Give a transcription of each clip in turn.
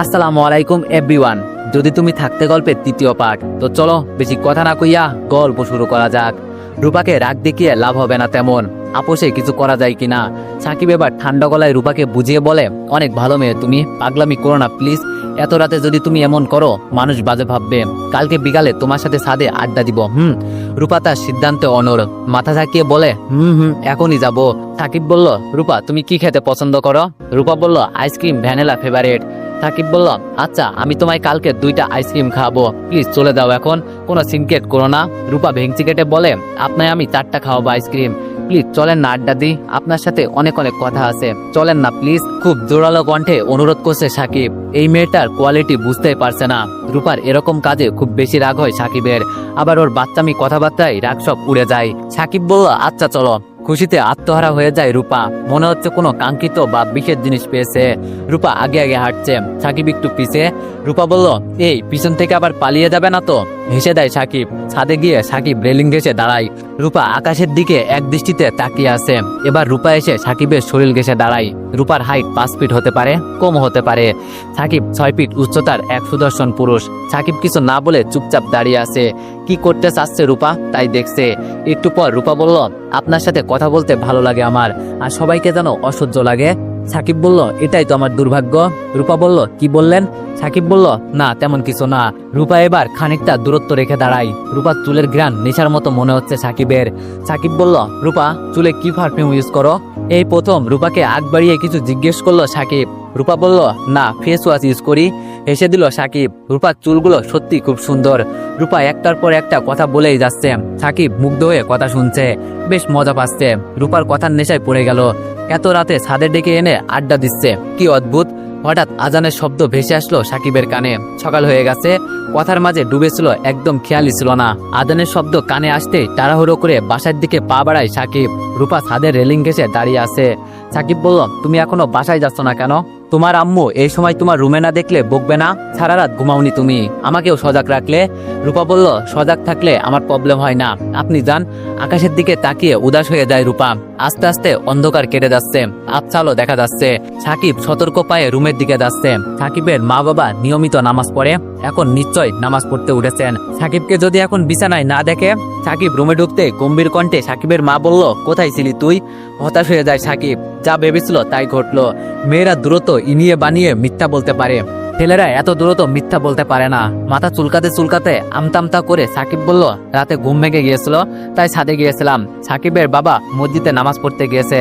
আসসালামু আলাইকুম এভরিওয়ান যদি তুমি থাকতে গল্পের তৃতীয় পার্ট তো চলো বেশি কথা না কইয়া গল্প শুরু করা যাক। রূপাকে রাগ দেখিয়ে লাভ হবে না তেমন। আপোষে কিছু করা যায় কিনা? সাকিব এবার ঠান্ডা গলায় রূপাকে বুঝিয়ে বলে, অনেক ভালো মেয়ে তুমি। পাগলামি করো না প্লিজ এত রাতে যদি তুমি এমন করো, মানুষ বাজে ভাববে। কালকে বিকালে তোমার সাথে সাদে আড্ডা দিব, হুম? রূপা তার সিদ্ধান্তে অনর মাথা ঝাঁকিয়ে বলে, হুম হুম, এখনই যাব। সাকিব বলল, রূপা, তুমি কি খেতে পছন্দ করো? রূপা বলল, আইসক্রিম, ভ্যানিলা ফেভারিট। সাকিব বলল আচ্ছা আমি তোমায় কালকে দুইটা আইসক্রিম খাওয়াবো। প্লিজ চলে যাও এখন। কোনো সিনকেট করো না। রূপা ভেংচি কেটে বলে, আপনায় আমি চারটা খাওয়াবো আইসক্রিম। প্লিজ চলেন না, আড্ডা দিই। আপনার সাথে অনেক অনেক কথা আছে। চলেন না, প্লিজ। খুব জোরালো কণ্ঠে অনুরোধ করছে সাকিব। এই মেয়েটার কোয়ালিটি বুঝতেই পারছে না। রূপার এরকম কাজে খুব বেশি রাগ হয় সাকিবের। আবার ওর বাচ্চামি কথাবার্তায় রাগ সব উড়ে যায়। সাকিব বলল আচ্ছা চলো। খুশিতে আত্মহারা হয়ে যায় রূপা। মনে হচ্ছে কোনো কাঙ্ক্ষিত বা বিশেষ জিনিস পেয়েছে। রূপা আগে আগে হাঁটছে। সাকিব একটু পিছে। রূপা বলল, এই, পিছন থেকে আবার পালিয়ে যাবে না তো? হেসে দেয় সাকিব, ছাদে গিয়ে সাকিব রেলিং ঘেসে দাঁড়ায়। রূপা আকাশের দিকে এক দৃষ্টিতে তাকিয়ে আছে। এবার রূপা এসে সাকিবের শরীর ঘেসে দাঁড়ায়। রূপার হাইট পাঁচ ফিট হতে পারে, কম হতে পারে। সাকিব ছয় ফিট উচ্চতার এক সুদর্শন পুরুষ। সাকিব কিছু না বলে চুপচাপ দাঁড়িয়ে আছে। কি করতে চাচ্ছে রূপা? তাই দেখছে। একটু পর রূপা বলল, আপনার সাথে কথা বলতে ভালো লাগে আমার, আর সবাইকে যেন অসহ্য লাগে। সাকিব বলল, এটাই তো আমার দুর্ভাগ্য। রূপা বলল, কি বললেন? সাকিব বলল, না, তেমন কিছু না। রূপা, এবার খানিকটা দূরত্ব রেখে দাঁড়ায় রূপার চুলের গ্রান নেশার মতো মনে হচ্ছে সাকিবের। সাকিব বলল, রূপা, চুলে কি পারফিউম ইউজ করো? এই প্রথম রূপাকে আগ বাড়িয়ে কিছু জিজ্ঞেস করল সাকিব। রূপা বলল, না ফেস ওয়াশ ইউজ করি। হেসে দিল সাকিব। রূপার চুলগুলো সত্যি খুব সুন্দর। রূপা একটার পর একটা কথা বলেই যাচ্ছে। সাকিব মুগ্ধ হয়ে কথা শুনছে। বেশ মজা পাচ্ছে। রূপার কথার নেশায় পড়ে গেল। এত রাতে ছাদে ডেকে এনে আড্ডা দিচ্ছে। কি অদ্ভুত! হঠাৎ আজানের শব্দ ভেসে আসলো সাকিবের কানে। সকাল হয়ে গেছে। কথার মাঝে ডুবেছিল, একদম খেয়ালই ছিল না। আজানের শব্দ কানে আসতে তাড়াহুড়ো করে বাসার দিকে পা বাড়ায় সাকিব। রূপা ছাদের রেলিং ঘেসে দাঁড়িয়ে আছে। সাকিব বলল, তুমি এখনও বাসায় যাচ্ছ না কেন? তোমার আম্মু এই সময় তোমার রুমে না দেখলে বকবে না? সারা রাত ঘুমাওনি তুমি। আমাকেও সজাগ রাখলে। রূপা বলল, সজাগ থাকলে আমার প্রবলেম হয় না। আপনি যান, আকাশের দিকে তাকিয়ে উদাস হয়ে যায় রূপা। আস্তে আস্তে অন্ধকার কেটে যাচ্ছে। আবছালো দেখা যাচ্ছে। সাকিব সতর্ক পায়ে রুমের দিকে যাচ্ছে। সাকিবের মা বাবা নিয়মিত নামাজ পড়ে। এখন নিশ্চয় নামাজ পড়তে উঠেছেন। সাকিবকে যদি এখন বিছানায় না দেখে, সাকিব রুমে ঢুকতে গম্ভীর কণ্ঠে সাকিবের মা বলল, কোথায় ছিলি তুই? হতাশ হয়ে যায় সাকিব। যা ভেবেছিল তাই ঘটলো। মেয়েরা দ্রুত ইনিয়ে বানিয়ে মিথ্যা বলতে পারে। ছেলেরা এত দ্রুত মিথ্যা বলতে পারে না। মাথা চুলকাতে চুলকাতে আমতামতা করে সাকিব বলল, রাতে ঘুম ভেঙে গিয়েছিল, তাই ছাদে গিয়েছিলাম। সাকিবের বাবা মসজিদে নামাজ পড়তে গিয়েছে।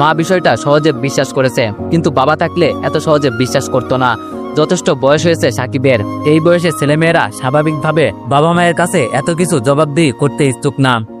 মা বিষয়টা সহজে বিশ্বাস করেছে, কিন্তু বাবা থাকলে এত সহজে বিশ্বাস করতো না। যথেষ্ট বয়স হয়েছে সাকিবের। এই বয়সে ছেলেমেয়েরা স্বাভাবিকভাবে বাবা মায়ের কাছে এত কিছু জবাবদিহি করতে ইচ্ছুক না।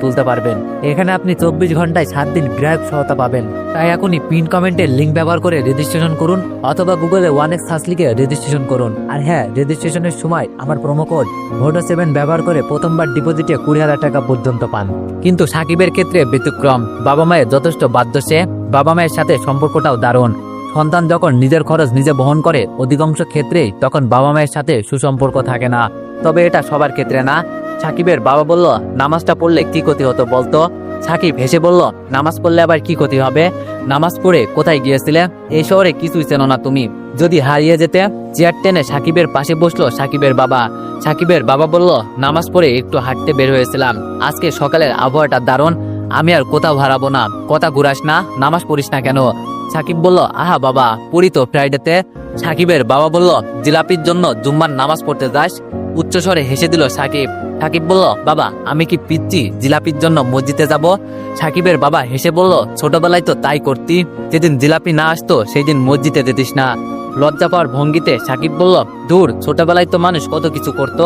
তুলতে পারবেন। এখানে আপনি চব্বিশ ঘন্টায় সাত দিন গ্রাহক সহায়তা পাবেন। তাই এখনই পিন কমেন্টের লিঙ্ক ব্যবহার করে রেজিস্ট্রেশন করুন অথবা গুগলে ওয়ান এক্স সার্চ লিখে রেজিস্ট্রেশন করুন। আর হ্যাঁ রেজিস্ট্রেশনের সময় আমার প্রোমো কোড ভোটো সেভেন ব্যবহার করে প্রথমবার ডিপোজিটে কুড়ি হাজার টাকা পর্যন্ত পান। কিন্তু সাকিবের ক্ষেত্রে ব্যতিক্রম। বাবা মায়ের যথেষ্ট বাধ্য সে। বাবা মায়ের সাথে সম্পর্কটাও দারুণ। সন্তান যখন নিজের খরচ নিজে বহন করে, অধিকাংশ ক্ষেত্রেই তখন বাবা মায়ের সাথে সুসম্পর্ক থাকে না। তবে এটা সবার ক্ষেত্রে না। সাকিবের বাবা বলল, নামাজটা পড়লে কি ক্ষতি হতো বলতো? সাকিব হেসে বলল, নামাজ পড়লে আবার কি ক্ষতি হবে? নামাজ পড়ে কোথায় গিয়েছিলে? এই শহরে কিছুই চেনো না তুমি। যদি হারিয়ে যেতে, চেয়ার টেনে সাকিবের পাশে বসল সাকিবের বাবা। সাকিবের বাবা বলল, নামাজ পড়ে একটু হাঁটতে বের হয়েছিলাম। আজকে সকালের আবহাওয়াটা দারুণ। আমি আর কোথাও হারাবো না। কথা ঘুরাস না, নামাজ পড়িস না কেন? সাকিব বলল, আহা বাবা, পড়ি তো ফ্রাইডেতে। সাকিবের বাবা বলল, জিলাপির জন্য জুম্মার নামাজ পড়তে যাস? উচ্চস্বরে হেসে দিল সাকিব। সাকিব বলল, বাবা, আমি কি পিচ্ছি জিলাপির জন্য মসজিদে যাব? সাকিবের বাবা হেসে বলল, ছোটবেলায় তো তাই করতি। যেদিন জিলাপি না আসতো সেই দিন মসজিদে যেতিস না। লজ্জা পাওয়ার ভঙ্গিতে সাকিব বলল, দূর, ছোটবেলায় তো মানুষ কত কিছু করত।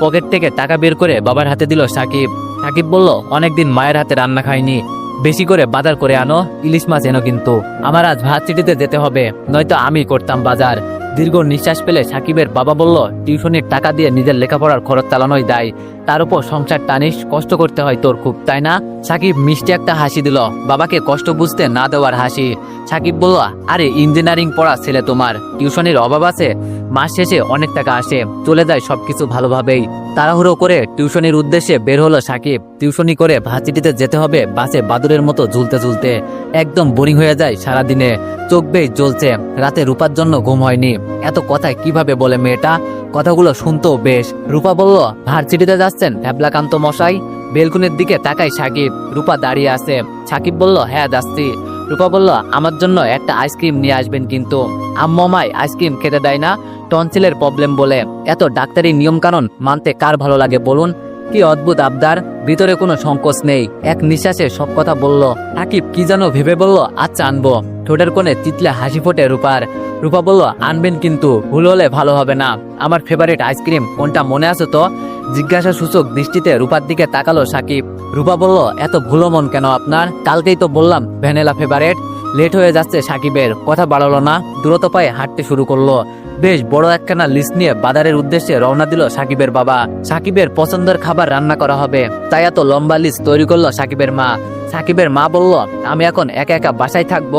পকেট থেকে টাকা বের করে বাবার হাতে দিল সাকিব। সাকিব বলল, অনেকদিন মায়ের হাতে রান্না খাইনি। বেশি করে বাজার করে আনো, ইলিশ মাছ এনো কিন্তু। আমার আজ ভাত চিটিতে যেতে হবে, নয়তো আমি করতাম বাজার। দীর্ঘ নিঃশ্বাস পেলে সাকিবের বাবা বলল, টিউশনির টাকা দিয়ে নিজের লেখাপড়ার খরচ চালানোই দায়। তার উপর সংসার টানিস, কষ্ট করতে হয় তোর খুব, তাই না? সাকিব মিষ্টি একটা হাসি দিল। বাবাকে কষ্ট বুঝতে না দেওয়ার হাসি। সাকিব বলল, আরে, ইঞ্জিনিয়ারিং পড়া ছেলে তোমার। টিউশনির অভাব আছে। মাস শেষে অনেক টাকা আসে। চলে যায় সবকিছু ভালোভাবেই। তাড়াহুড়ো করে টিউশনির উদ্দেশ্যে বের হলো সাকিব। টিউশনি করে ভার্সিটিতে যেতে হবে বাসে বাদুরের মতো ঝুলতে ঝুলতে। একদম বোরিং হয়ে যায় সারাদিনে। চোখ বেশ জ্বলছে। রাতে রূপার জন্য ঘুম হয়নি। এত কথায় কীভাবে বলে মেয়েটা? কথাগুলো শুনতেও বেশ। রূপা বলল, ভার্সিটিতে যাচ্ছেন ভ্যাবলাকান্ত মশাই? বেলকুনির দিকে তাকাই সাকিব। রূপা দাঁড়িয়ে আছে। সাকিব বলল হ্যাঁ যাচ্ছি। রূপা বলল, আমার জন্য একটা আইসক্রিম নিয়ে আসবেন কিন্তু। আম্মু আইসক্রিম খেতে দেয় না, টনসিলের প্রবলেম বলে। এত ডাক্তারি নিয়ম কানুন মানতে কার ভালো লাগে বলুন? কি অদ্ভুত আবদার, ভিতরে কোনো সংকোচ নেই। এক নিঃশ্বাসে সব কথা বলল। আকিব কি যেন ভেবে বলল আচ্ছা আনব। ঠোঁটের কোণে তিতলে হাসি ফোটে রূপার। রূপা বলল, আনবেন কিন্তু ভুল হলে ভালো হবে না। আমার ফেভারিট আইসক্রিম কোনটা মনে আছে তো? জিজ্ঞাসা সূচক দৃষ্টিতে রূপার দিকে তাকালো সাকিব। রূপা বলল, এত ভুলো মন কেন আপনার? কালকেই তো বললাম, ভ্যানেলা ফেভারেট লেট হয়ে যাচ্ছে সাকিবের। কথা বাড়ালো না, দ্রুত পায়ে হাঁটতে শুরু করল। বেশ বড় একখানা লিস্ট নিয়ে বাজারের উদ্দেশ্যে রওনা দিল সাকিবের বাবা। সাকিবের পছন্দের খাবার রান্না করা হবে। তাই এত লম্বা লিস্ট তৈরি করল সাকিবের মা। সাকিবের মা বলল, আমি এখন একা একা বাসায় থাকব।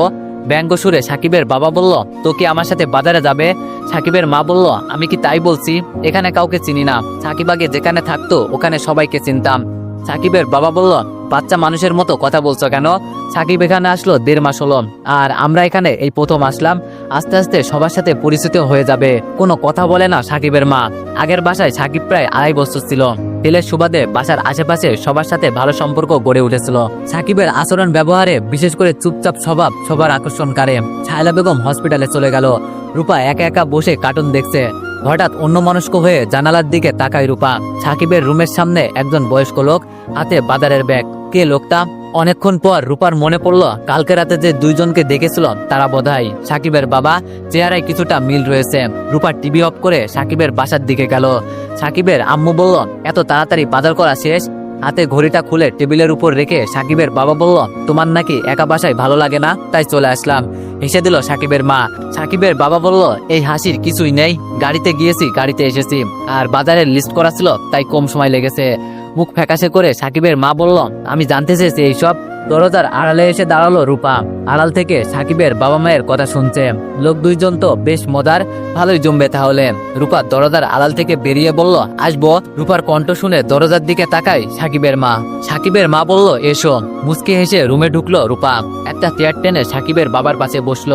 ব্যঙ্গ সুরে সাকিবের বাবা বলল, তো কি আমার সাথে বাজারে যাবে? সাকিবের মা বলল, আমি কি তাই বলছি? এখানে কাউকে চিনি না। সাকিব আগে যেখানে থাকতো, ওখানে সবাইকে চিনতাম। সাকিবের বাবা বলল, বাচ্চা মানুষের মতো কথা বলছো কেন? সাকিব এখানে আসলো দেড় মাস হলো, আর আমরা এখানে এই প্রথম আসলাম। আস্তে আস্তে সবার সাথে পরিচিত হয়ে যাবে। কোনো কথা বলে না সাকিবের মা। আগের বাসায় সাকিব প্রায় আড়াই বছর ছিল। তেলের সুবাদে বাসার আশেপাশে সবার সাথে ভালো সম্পর্ক গড়ে উঠেছিল। সাকিবের আচরণ ব্যবহারে বিশেষ করে চুপচাপ স্বভাব সবার আকর্ষণ করে ছায়লা বেগম হসপিটালে চলে গেল। রূপা একা একা বসে কার্টুন দেখছে। হঠাৎ অন্য মনস্ক হয়ে জানালার দিকে তাকায় রূপা। সাকিবের রুমের সামনে একজন বয়স্ক লোক, হাতে বাজারের ব্যাগ। কে লোকটা? অনেকক্ষণ পর রূপার মনে পড়ল, কালকে রাতে যে দুইজনকে দেখেছিল, তারা বোধহয় সাকিবের বাবা। চেহারায় কিছুটা মিল রয়েছে। রূপার টিভি অফ করে সাকিবের বাসার দিকে গেল। সাকিবের আম্মু বলল, এত তাড়াতাড়ি বাজার করা শেষ? হাতে ঘড়িটা খুলে টেবিলের উপর রেখে সাকিবের বাবা বলল, তোমার নাকি একা বাসায় ভালো লাগে না? তাই চলে আসলাম। হেসে দিল সাকিবের মা। সাকিবের বাবা বলল, এই হাসির কিছুই নেই। গাড়িতে গিয়েছি, গাড়িতে এসেছি। আর বাজারের লিস্ট করা ছিল, তাই কম সময় লেগেছে। মুখ ফ্যাকাশে করে সাকিবের মা বলল, আমি জানতে চেয়েছি এইসব। দরজার আড়ালে এসে দাঁড়াল রূপা। আড়াল থেকে সাকিবের বাবা মায়ের কথা শুনছে। লোক দুইজন তো বেশ মজার, ভালোই জমবে তাহলে। রূপা দরজার আড়াল থেকে বেরিয়ে বলল, আসব। রূপার কণ্ঠ শুনে দরজার দিকে তাকায় সাকিবের মা। সাকিবের মা বলল, এসো। মুসকে হেসে রুমে ঢুকলো রূপা। একটা চেয়ার টেনে সাকিবের বাবার পাশে বসল।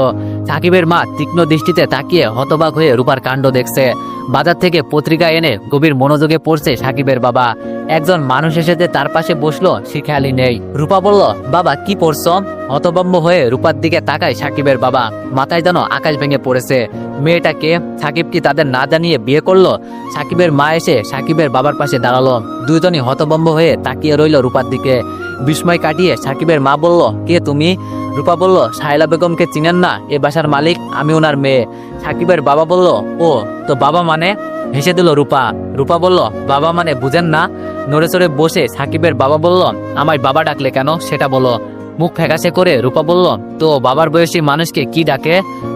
সাকিবের মা তীক্ষ্ণ দৃষ্টিতে তাকিয়ে হতবাক হয়ে রূপার কাণ্ড দেখছে। বাজার থেকে পত্রিকা এনে গভীর মনোযোগে পড়ছে সাকিবের বাবা। একজন মানুষ এসেছে তার পাশে বসল, সে খেয়ালি নেই। রূপা বলল, বাবা, কি পড়ছো? হতবম্ব হয়ে রূপার দিকে তাকায় সাকিবের বাবা। মাথায় যেন আকাশ ভেঙে পড়েছে। মেয়েটাকে সাকিব কি তাদের না জানিয়ে বিয়ে করল? সাকিবের মা এসে সাকিবের বাবার পাশে দাঁড়াল। দুজনই হতবম্ব হয়ে তাকিয়ে রইল রূপার দিকে। বিস্ময় কাটিয়ে সাকিবের মা বলল, কে তুমি? রূপা বলল সাহেলা বেগমকে চিনেন না, এ বাসার মালিক, আমি ওনার মেয়ে। সাকিবের বাবা বলল, ও, তো বাবা মানে? হেসে দিল রূপা। রূপা বলল, বাবা মানে বুঝেন না। নড়ে চড়ে বসে সাকিবের বাবা বলল, আমায় বাবা ডাকলে কেন? সেটা বলো। মুখ ফ্যাকাশে করে রূপা বলল, তো বাবার বয়সী মানুষকে কি ডাকে?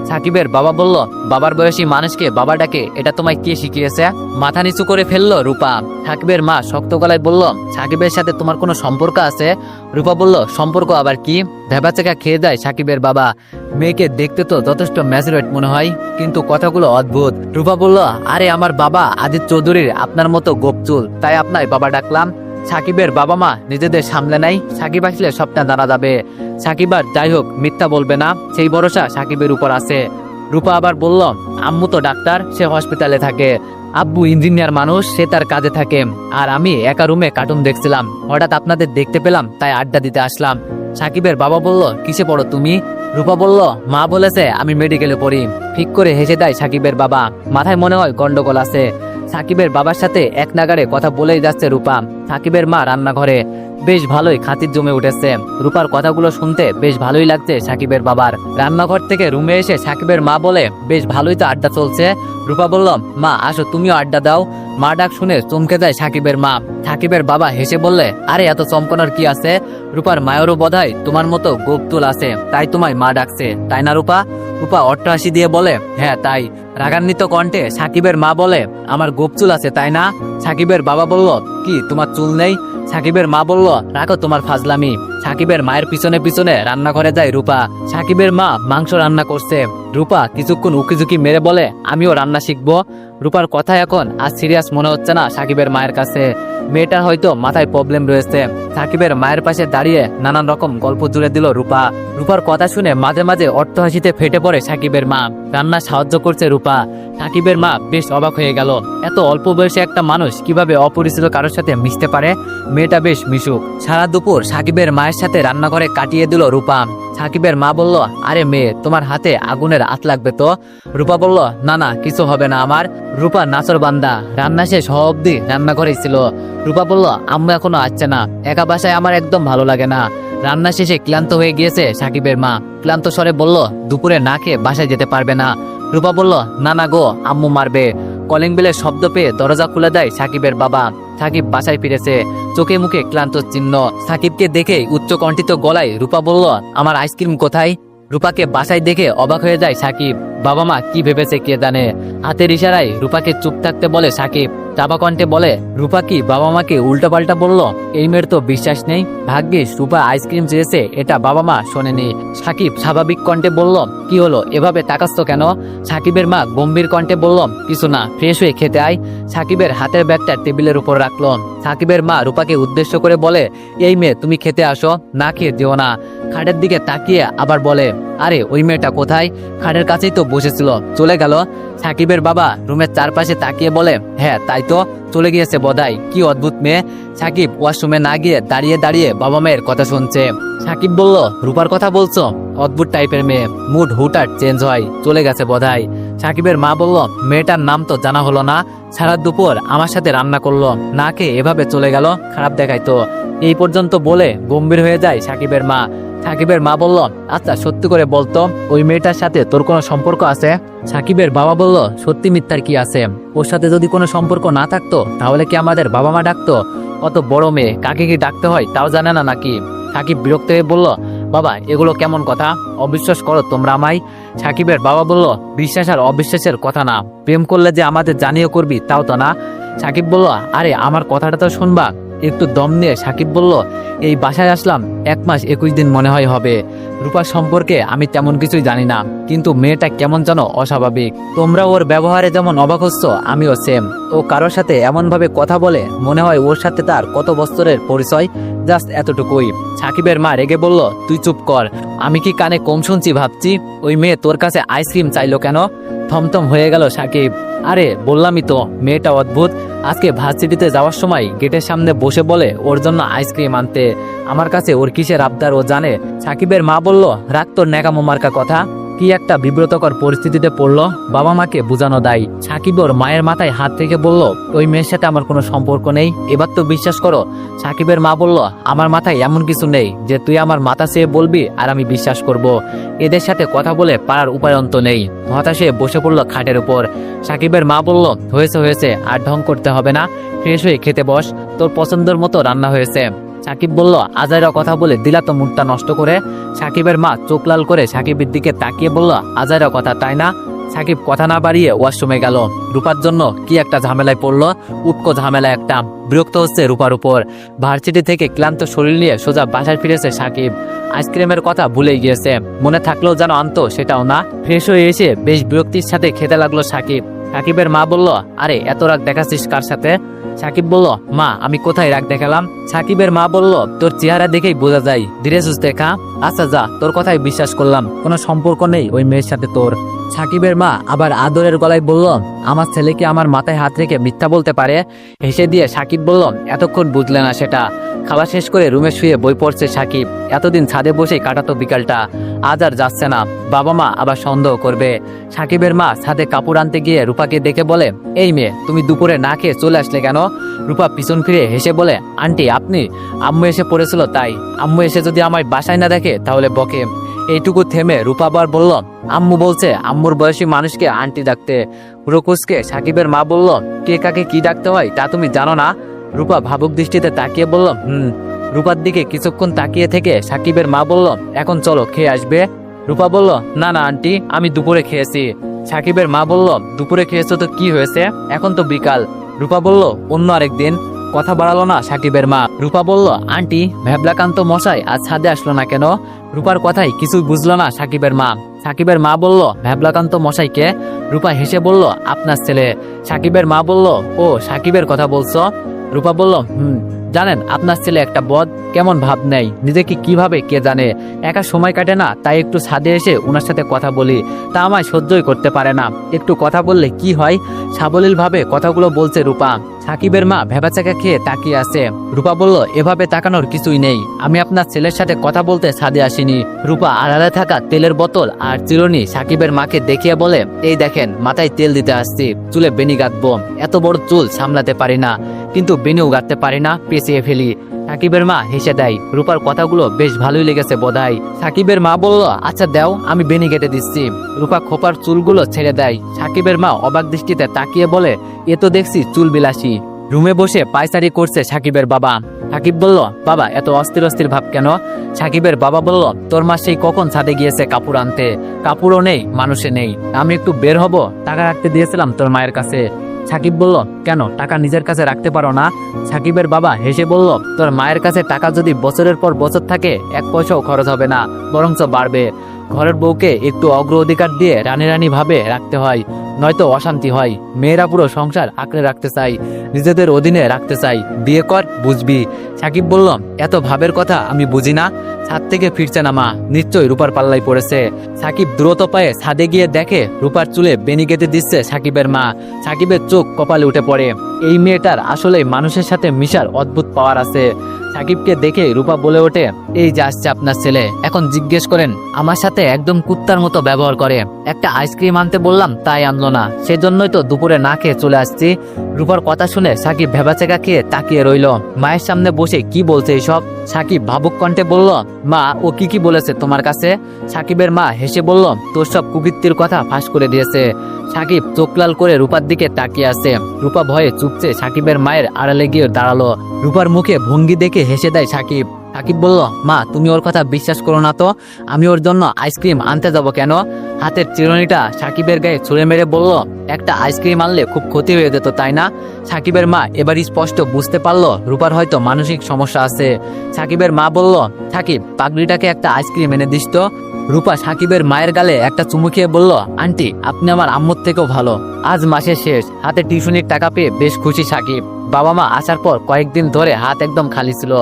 সাকিবের বাবা বলল, বাবার বয়সী মানুষকে বাবা ডাকে, এটা তোমায় কে শিখিয়েছে? মাথা নিচু করে ফেলল রূপা। সাকিবের মা শক্ত গলায় বলল, সাকিবের সাথে তোমার কোনো সম্পর্ক আছে? রূপা বলল, সম্পর্ক আবার কি? ভেবাচেকা খেয়ে যায় সাকিবের বাবা। মেয়েকে দেখতে তো যথেষ্ট ম্যাচুরেট মনে হয়, কিন্তু কথাগুলো অদ্ভুত। রূপা বলল, আরে আমার বাবা আদিত চৌধুরীর আপনার মতো গোপচুল, তাই আপনার বাবা ডাকলাম। সাকিবের বাবা মা নিজেদের সামলে নাই। সাকিব আসলে স্বপ্নে দাঁড়া যাবে। সাকিব আর যাই হোক, মিথ্যা বলবে না। সেই ভরসা সাকিবের উপর আছে। রূপা আবার বলল, আম্মু তো ডাক্তার, সে হসপিটালে থাকে। আব্বু ইঞ্জিনিয়ার মানুষ, সে তার কাজে থাকে। আর আমি একা রুমে কার্টুন দেখছিলাম। হঠাৎ আপনাদের দেখতে পেলাম, তাই আড্ডা দিতে আসলাম। সাকিবের বাবা বলল, কিসে পড়ো তুমি? রূপা বলল, মা বলেছে আমি মেডিকেলে পড়ি। ঠিক করে হেসে দেয় সাকিবের বাবা। মাথায় মনে হয় গন্ডগোল আছে। সাকিবের বাবার সাথে এক নাগারে কথা বলেই যাচ্ছে রূপা। সাকিবের মা রান্নাঘরে। বেশ ভালোই খাতির জমে উঠেছে। রূপার কথাগুলো শুনতে বেশ ভালোই লাগছে সাকিবের বাবার। রান্নাঘর থেকে রুমে এসে সাকিবের মা বলে বেশ ভালোই তো আড্ডা চলছে। রূপা বলল, মা, আসো, তুমিও আড্ডা দাও। মা ডাক শুনে চমকে যায় সাকিবের মা। সাকিবের বাবা হেসে বললে, আরে, এত চমকানোর কি আছে? রূপার মায়েরও বোধহয় তোমার মতো গোপতুল আছে, তাই তোমায় মা ডাকছে, তাই না রূপা? রূপা অট্টহাসি দিয়ে বলে হ্যাঁ তাই। রাগান্বিত কণ্ঠে সাকিবের মা বলে, আমার গোপচুল আছে, তাই না? সাকিবের বাবা বলল, কি, তোমার চুল নেই? সাকিবের মা বলল, রাখো তোমার ফাজলামি। সাকিবের মায়ের পিছনে পিছনে রান্নাঘরে যায় রূপা। সাকিবের মা মাংস রান্না করছে। রূপা কিছুক্ষণ উকিঝুঁকি মেরে বলে, আমিও রান্না শিখব। রূপার কথা এখন আর সিরিয়াস মনে হচ্ছে না সাকিবের মায়ের কাছে। মেয়েটার হয়তো মাথায় প্রবলেম রয়েছে। সাকিবের মায়ের পাশে দাঁড়িয়ে নানান রকম গল্প জুড়ে দিল রূপা। রূপার কথা শুনে মাঝে মাঝে অট্টহাসিতে ফেটে পড়ে সাকিবের মা। রান্না সাহায্য করছে রূপা। সাকিবের মা বেশ অবাক হয়ে গেল। এত অল্প বয়সে একটা মানুষ কীভাবে অপরিচিত কারোর সাথে মিশতে পারে? মেয়েটা বেশ মিশুক। সারা দুপুর সাকিবের মায়ের সাথে রান্নাঘরে কাটিয়ে দিল রূপা। সাকিবের মা বলল, আরে মেয়ে, তোমার হাতে আগুনের হাত লাগবে তো? রূপা বলল, না না, কিছু হবে না আমার। রূপা নাচর বান্দা। রান্না শেষ হওয়া অব্দি রান্না করেই ছিল। রূপা বলল, আম্মু এখনও আসছে না। একা বাসায় আমার একদম ভালো লাগে না। রান্না শেষে ক্লান্ত হয়ে গিয়েছে সাকিবের মা। ক্লান্ত স্বরে বলল, দুপুরে না খেয়ে বাসায় যেতে পারবে না। রূপা বলল, না না গো, আম্মু মারবে। কলিং বেলের শব্দ পেয়ে দরজা খুলে দেয় সাকিবের বাবা। সাকিব বাসায় ফিরেছে। চোখে মুখে ক্লান্ত চিহ্ন। সাকিবকে দেখে উচ্চ কণ্ঠিত গলায় রূপা বলল, আমার আইসক্রিম কোথায়? রূপাকে বাসায় দেখে অবাক হয়ে যায় সাকিব। বাবা মা কি ভেবেছে কে জানে। হাতের ইশারায় রূপাকে চুপ থাকতে বলে সাকিব চাপা কণ্ঠে বলে, রূপা কি বাবা মাকে উল্টোপাল্টা বলল? এই মেয়ের তো বিশ্বাস নেই। ভাগ্যিস রূপা আইসক্রিম চেয়েছে, এটা বাবা মা শোনেনি। সাকিব স্বাভাবিক কণ্ঠে বলল, কি হলো? এভাবে তাকাচ্ছ কেন? সাকিবের মা গম্ভীর কণ্ঠে বলল, কিছু না, ফ্রেশ হয়ে খেতে আয়। সাকিবের হাতের ব্যাগটা টেবিলের উপর রাখল। সাকিবের মা রূপাকে উদ্দেশ্য করে বলে, এই মেয়ে, তুমি খেতে আসো, না খেয়ে দিও না। খাটের দিকে তাকিয়ে আবার বলে, আরে, ওই মেয়েটা কোথায়? খাটের কাছেই তো বসেছিল, চলে গেল। সাকিবের বাবা রুমের চারপাশে তাকিয়ে বলে হ্যাঁ তাই তো, চলে গিয়েছে বদাই, কি অদ্ভুত মেয়ে। সাকিব ওয়াশরুমে না গিয়ে দাঁড়িয়ে দাঁড়িয়ে বাবা মায়ের কথা শুনছে। সাকিব বলল, রূপার কথা বলছো? অদ্ভুত টাইপের মেয়ে, মুড হুটার চেঞ্জ হয়, চলে গেছে বধাই সাকিবের মা বলল, মেয়েটার নাম তো জানা হলো না। সারা দুপুর আমার সাথে রান্না করল। না খেয়ে এভাবে চলে গেল, খারাপ দেখাইতো। এই পর্যন্ত বলে গম্ভীর হয়ে যায় সাকিবের মা। সাকিবের মা বলল আচ্ছা সত্যি করে বলতো, ওই মেয়েটার সাথে তোর কোনো সম্পর্ক আছে? সাকিবের বাবা বলল, সত্যি মিথ্যার কি আছে? ওর সাথে যদি কোনো সম্পর্ক না থাকতো, তাহলে কি আমাদের বাবা মা ডাকতো? অত বড় মেয়ে, কাকে কি ডাকতে হয় তাও জানে না নাকি? সাকিব বিরক্ত হয়ে বলল, বাবা, এগুলো কেমন কথা? অবিশ্বাস করো তোমরা আমায়। সাকিবের বাবা বলল, বিশ্বাস আর অবিশ্বাসের কথা না। প্রেম করলে যে আমাদের জানিয়ে করবি, তাও তো না। সাকিব বলল, আরে, আমার কথাটা তো শুনবা। একটু দম নিয়ে সাকিব বলল, এই বাসায় আসলাম, এক মাস একুশ দিন মনে হয় হবে। রূপার সম্পর্কে আমি তেমন কিছুই জানি না, কিন্তু মেয়েটা কেমন যেন অস্বাভাবিক। তোমরা ওর ব্যবহারে যেমন অবাক হচ্ছ, আমিও সেম ও কারোর সাথে এমন ভাবে কথা বলে, মনে হয় ওর সাথে তার কত বছরের পরিচয়, জাস্ট এতটুকুই। সাকিবের মা রেগে বলল, তুই চুপ কর, আমি কি কানে কম শুনছি ভাবছি? ওই মেয়ে তোর কাছে আইসক্রিম চাইলো কেন? থমথম হয়ে গেল সাকিব। আরে, বললামই তো, মেয়েটা অদ্ভুত। আজকে ভার্সিটিতে যাওয়ার সময় গেটের সামনে বসে বলে, ওর জন্য আইসক্রিম আনতে। আমার কাছে ওর কিসের আবদার ও জানে। সাকিবের মা বলল রাখ তোর ন্যাকামো মার্কা কথা। কি একটা বিব্রতকর পরিস্থিতিতে পড়ল, বাবা মাকে বোঝানো দায়। সাকিব ওর মায়ের মাথায় হাত থেকে বলল, ওই মেয়ের সাথে আমার কোনো সম্পর্ক নেই। এবার তো বিশ্বাস করো, সাকিবের মা বলল, আমার মাথায় এমন কিছু নেই যে তুই আমার মাথা চেয়ে বলবি আর আমি বিশ্বাস করব। এদের সাথে কথা বলে পারার উপায় অন্ত নেই। হতাশে বসে পড়ল খাটের উপর। সাকিবের মা বলল, হয়েছে হয়েছে, আর ঢং করতে হবে না। ফ্রেশ হয়ে খেতে বস। তোর পছন্দের মতো রান্না হয়েছে। সাকিব বলল, আজাইরা কথা বলে দিলা তো মুডটা নষ্ট করে। সাকিবের মা চোখ লাল করে সাকিবের দিকে তাকিয়ে বলল, আজাইরা কথা, তাই না? সাকিব কথা না বাড়িয়ে ওয়াশরুমে গেল। রূপার জন্য কি একটা ঝামেলায় পড়ল? উটকো ঝামেলা একটা। বিরক্ত হচ্ছে রূপার উপর। ভার্সিটি থেকে ক্লান্ত শরীর নিয়ে সোজা বাসায় ফিরেছে সাকিব। আইসক্রিমের কথা ভুলে গিয়েছে। মনে থাকলেও যেন আনতো, সেটাও না। ফ্রেশ হয়ে এসে বেশ বিরক্তির সাথে খেতে লাগল সাকিব। সাকিবের মা বলল, আরে, এত রাগ দেখাচ্ছিস কার সাথে? সাকিব বলল, মা, আমি কোথায় রাগ দেখালাম? সাকিবের মা বলল, তোর চেহারা দেখেই বোঝা যায়। ধীরে সুস্থে খা। আচ্ছা যা, তোর কথাই বিশ্বাস করলাম। কোনো সম্পর্ক নেই ওই মেয়ের সাথে তোর। সাকিবের মা আবার আদরের গলায় বলল, আমার ছেলেকে আমার মাথায় হাত রেখে মিথ্যা বলতে পারে? হেসে দিয়ে সাকিব বলল, এতক্ষণ বুঝলে না সেটা। খাওয়া শেষ করে রুমে শুয়ে বই পড়ছে সাকিব। এতদিন ছাদে বসেই কাটাতো বিকালটা। আজ আর যাচ্ছে না। বাবা মা আবার সন্দেহ করবে। সাকিবের মা ছাদে কাপড় আনতে গিয়ে রূপাকে দেখে বলে, এই মেয়ে, তুমি দুপুরে না খেয়ে চলে আসলে কেন? রূপা পিছন ফিরে হেসে বলে, আন্টি, আপনি? আম্মু এসে পড়েছিল তাই। আম্মু এসে যদি আমার বাসায় না দেখে, তাহলে বকে। এইটুকু থেমে রূপা আবার বলল, আম্মু বলছে, আম্মুর বয়সী মানুষকে আন্টি ডাকতে। রুকুসকে সাকিবের মা বলল, কে কাকে কি ডাকতে হয় তা তুমি জানো না? রূপা ভাবুক দৃষ্টিতে তাকিয়ে বলল, হুম। রূপার দিকে কিছুক্ষণ তাকিয়ে থেকে সাকিবের মা বলল, এখন চলো, খেয়ে আসবে? রূপা বলল, না না, আন্টি, আমি দুপুরে খেয়েছি। সাকিবের মা বলল, দুপুরে খেয়েছো তো কি হয়েছে? এখন তো বিকাল। রূপা বলল, অন্য আরেক দিন কথা বাড়ালো না সাকিবের মা। রূপা বলল, আন্টি, ভেবলাকান্ত মশাই আজ ছাদে আসলো না কেন? রূপার কথাই কিছুই বুঝলো না সাকিবের মা। সাকিবের মা বলল ভ্যাবলাকান্ত মশাইকে? রূপা হেসে বলল, আপনার ছেলে। সাকিবের মা বলল, ও, সাকিবের কথা বলছো? রূপা বলল, হুম। জানেন, আপনার ছেলে একটা বদ, কেমন ভাব নেই? নিজেকে কীভাবে কে জানে? একা সময় কাটে না, তাই একটু ছাদে এসে ওনার সাথে কথা বলি। তা আমায় সহ্যই করতে পারে না। একটু কথা বললে কি হয়? সাবলীল ভাবে কথাগুলো বলছে রূপা। সাকিবের মা ভেবাচাকা খেয়ে তাকিয়ে আছে। রূপা বলল, এভাবে তাকানোর কিছুই নেই। আমি আপনার ছেলের সাথে কথা বলতে ছাদে আসিনি। রূপা আড়ালে থাকা তেলের বোতল আর চিরনি সাকিবের মাকে দেখিয়ে বলে, এই দেখেন, মাথায় তেল দিতে আসছি। চুলে বেনি গাঁথবো। এত বড় চুল সামলাতে পারি না। কিন্তু বেনিও গাঁথতে পারি না পেঁচিয়ে ফেলি সাকিবের মা হেসে দেয়, রূপার কথাগুলো বেশ ভালোই লেগেছে বোধহয়। সাকিবের মা বলল আচ্ছা দাও, আমি বেনি কেটে দিচ্ছি। রূপা খোপার চুলগুলো ছেড়ে দেয়। সাকিবের মা অবাক দৃষ্টিতে তাকিয়ে বলে, এ তো দেখছি চুল বিলাসী রুমে বসে পায়চারি করছে সাকিবের বাবা। সাকিব বলল, বাবা, এত অস্থির অস্থির ভাব কেন? সাকিবের বাবা বলল, তোর মা সেই কখন ছাদে গিয়েছে কাপড় আনতে? কাপড়ও নেই, মানুষে নেই। আমি একটু বের হব, টাকা রাখতে দিয়েছিলাম তোর মায়ের কাছে। সাকিব বলল, কেন? টাকা নিজের কাছে রাখতে পারো না? সাকিবের বাবা হেসে বলল, তোর মায়ের কাছে টাকা যদি বছরের পর বছর থাকে, এক পয়সাও খরচ হবে না, বরঞ্চ বাড়বে। ঘরের বউকে একটু অগ্রাধিকার দিয়ে রানী রানী ভাবে রাখতে হয়, নয়তো অশান্তি হয়। মেয়েরা পুরো সংসার আঁকড়ে রাখতে চাই নিজেদের অধীনে রাখতে চাই বিয়ে কর, বুঝবি। সাকিব বলল এত ভাবের কথা আমি বুঝি না। ছাদ থেকে ফিরছে না মা। নিশ্চয়ই রূপার পাল্লাই পড়েছে। সাকিব দ্রুত পায়ে ছাদে গিয়ে দেখে রূপার চুলে বেনি কেটে দিচ্ছে সাকিবের মা। সাকিবের চোখ কপালে উঠে পড়ে। এই মেয়েটার আসলে মানুষের সাথে মিশার অদ্ভুত পাওয়ার আছে। সাকিবকে দেখে রূপা বলে ওঠে, এই যাচ্ছে আসছে আপনার ছেলে। এখন জিজ্ঞেস করেন, আমার সাথে একদম কুত্তার মতো ব্যবহার করে। একটা আইসক্রিম আনতে বললাম, তাই আনলো না। সেজন্যই তো দুপুরে না খেয়ে চলে আসছি। রূপার কথা শুনে সাকিব ভেবাচেকা খেয়ে তাকিয়ে রইল। মায়ের সামনে বসে কি বলছে এসব? সাকিব ভাবুক কণ্ঠে বলল, মা, ও কি কি বলেছে তোমার কাছে? সাকিবের মা হেসে বলল, তোর সব কুকীর্তির কথা ফাঁস করে দিয়েছে। সাকিব চোখ লাল করে রূপার দিকে তাকিয়ে আছে। রূপা ভয়ে চুপছে সাকিবের মায়ের আড়ালে গিয়ে দাঁড়াল। রূপার মুখে ভঙ্গি দেখে হেসে দেয় সাকিব সাকিব বলল, মা, তুমি ওর কথা বিশ্বাস করো না তো। আমি ওর জন্য আইসক্রিম আনতে যাব কেন? হাতের চিরুনিটা সাকিবের গায়ে ছুঁড়ে মেরে বলল, একটা আইসক্রিম আনলে খুব ক্ষতি হয়ে যেত, তাই না? সাকিবের মা এবার স্পষ্ট বুঝতে পারল, রূপার হয়তো মানসিক সমস্যা আছে। সাকিবের মা বলল, সাকিব পাগড়িটাকে একটা আইসক্রিম এনে দিস তো। রূপা সাকিবের মায়ের গালে একটা চুমু খেয়ে বলল, আন্টি, আপনি আমার আম্মুর থেকেও ভালো। আজ মাসের শেষ। হাতে টিউশনির টাকা পেয়ে বেশ খুশি সাকিব। বাবা মা আসার পর কয়েকদিন ধরে হাত একদম খালি ছিল।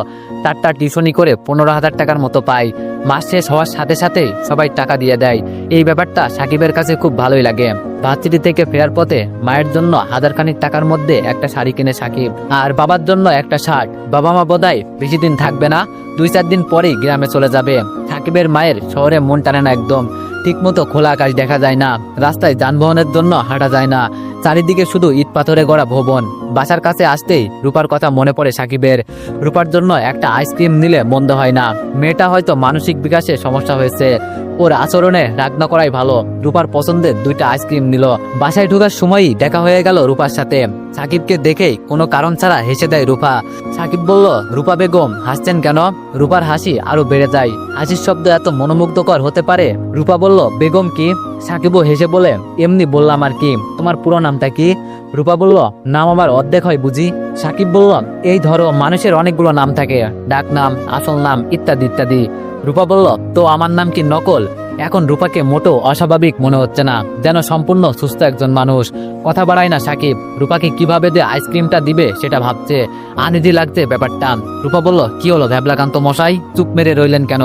চারটা টিউশনি করে পনেরো হাজার টাকার মতো পাই মাস শেষ হওয়ার সাথে সাথে সবাই টাকা দিয়ে দেয়। এই ব্যাপারটা সাকিবের কাছে খুব ভালোই লাগে। ভার্সিটি থেকে ফেরার পথে মায়ের জন্য হাজার খানিক টাকার মধ্যে একটা শাড়ি কিনে সাকিব। আর বাবার জন্য একটা শার্ট। বাবা মা বোধহয় বেশি দিন থাকবে না, দুই চার দিন পরেই গ্রামে চলে যাবে। সাকিবের মায়ের শহরে মন টানে না একদম। ঠিকমতো খোলা আকাশ দেখা যায় না। রাস্তায় যানবাহনের জন্য হাঁটা যায় না। চারিদিকে শুধু ইট পাথরে গড়া ভবন। বাসার কাছে আসতেই রূপার কথা মনে পড়ে সাকিবের। রূপার জন্য একটা আইসক্রিম নিলে মন্দ হয় না। মেয়েটা হয়তো মানসিক বিকাশে সমস্যা হয়েছে। ওর আচরণে রাগ না করাই ভালো। রূপার পছন্দের দুইটা আইসক্রিম নিল। বাসায় ঢোকার সময়ই দেখা হয়ে গেল রূপার সাথে। সাকিবকে দেখেই কোনো কারণ ছাড়া হেসে দেয় রূপা। সাকিব বলল, রূপা বেগম, হাসছেন কেন? রূপার হাসি আরও বেড়ে যায়। হাসির শব্দ এত মনোমুগ্ধকর হতে পারে? রূপা বলল, বেগম কি? সাকিবও হেসে বলে, এমনি বললাম আর কি। তোমার পুরো নামটা কি? রূপা বলল, নাম আমার অর্ধেক হয় বুঝি? সাকিব বলল, এই ধরো, মানুষের অনেকগুলো নাম থাকে। ডাক নাম আসল নাম, ইত্যাদি ইত্যাদি। রূপা বলল, তো আমার নাম কি নকল? এখন রূপাকে মোটো অস্বাভাবিক মনে হচ্ছে না, যেন সম্পূর্ণ সুস্থ একজন মানুষ। কথা বাড়ায় না সাকিব, রূপাকে কীভাবে যে আইসক্রিমটা দিবে সেটা ভাবছে। আনিজি লাগছে ব্যাপারটা। রূপা বলল, কি হলো, ভ্যাবলাকান্ত মশাই? চুপ মেরে রইলেন কেন?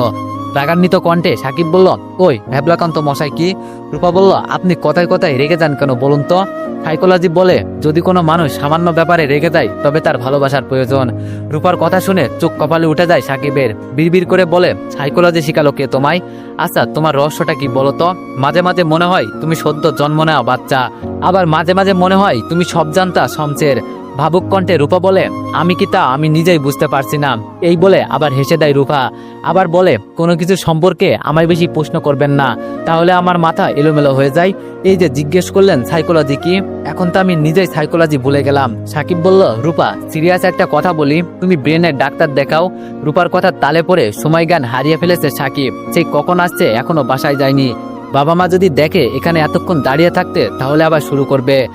রাগান্বিত কণ্ঠে সাকিব বলল, ওই ভ্যাবলাকান্ত মশাই কি? রূপা বলল, আপনি কথায় কথায় রেগে যান কেন বলুন তো? সাইকোলজি বলে, যদি কোনো মানুষ সামান্য ব্যাপারে রেগে যায়, তবে তার ভালোবাসার প্রয়োজন। রূপার কথা শুনে চোখ কপালে উঠে যায় সাকিবের। বিড়বিড় করে বলে, সাইকোলজি শিখালো কে তোমায়? আচ্ছা তোমার রহস্যটা কি বলো তো? মাঝে মাঝে মনে হয় তুমি সদ্য জন্ম নেওয়া বাচ্চা, আবার মাঝে মাঝে মনে হয় তুমি সব জানতা শমসের ভাবুক কণ্ঠে রূপা বলে, আমি কি তা? আমি নিজেই বুঝতে পারছি না। এই বলে আবার হেসে দেয় রূপা। আবার বলে, কোনো কিছু সম্পর্কে আমায় বেশি প্রশ্ন করবেন না। তাহলে আমার মাথা এলোমেলো হয়ে যায়। এই যে জিজ্ঞেস করলেন, সাইকোলজি কি? এখন তো আমি নিজেই সাইকোলজি ভুলে গেলাম। সাকিব বলল, রূপা, সিরিয়াস একটা কথা বলি। তুমি ব্রেনের ডাক্তার দেখাও। রূপার কথা তালে পড়ে সময় জ্ঞান হারিয়ে ফেলেছে সাকিব। সেই কখন আসছে এখনও বাসায় যায়নি। বাবা মা যদি দেখে এখানে এতক্ষণ দাঁড়িয়ে থাকতে, তাহলে আবার শুরু করবে।